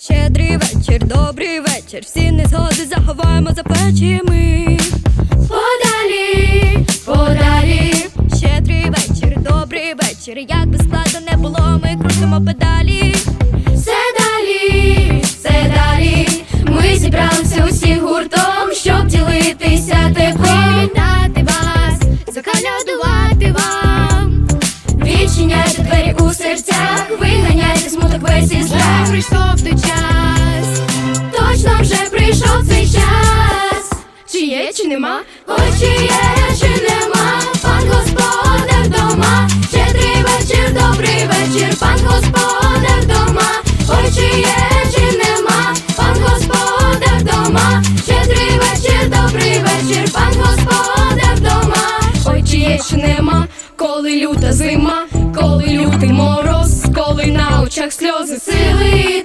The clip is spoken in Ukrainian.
щедрий вечір, добрий вечір. Всі незгоди заховаємо за плечима. Подалі, подалі, Щедрий вечір, добрий вечір. Як би складно не було, ми крутимо педалі. Є, чи нема? Ой, чи є, чи нема, пан господар дома, щедрий вечір, добрий вечір, пан господар дома, ой, чи є, чи нема, пан господар дома, щедрий вечір, добрий вечір, пан господар дома, Ой, чи є, чи нема, коли люта зима, коли лютий мороз, коли на очах сльози сили